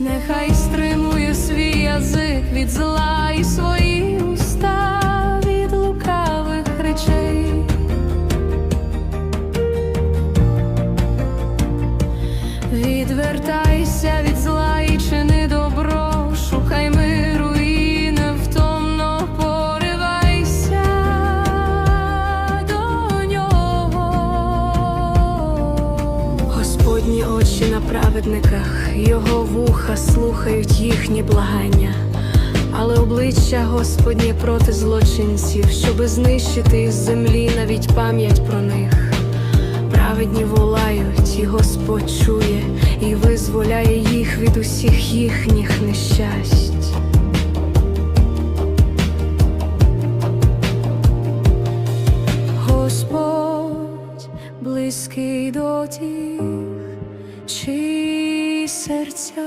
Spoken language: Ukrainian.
Нехай стримує свій язик від зла і свої уста від лукавих речей. Відвертайся від Господні очі на праведниках, його вуха слухають їхні благання, але обличчя Господнє проти злочинців, щоби знищити із землі навіть пам'ять про них. Праведні волають, і Господь чує, і визволяє їх від усіх їхніх нещасть. Господь близький до тих, чиї серця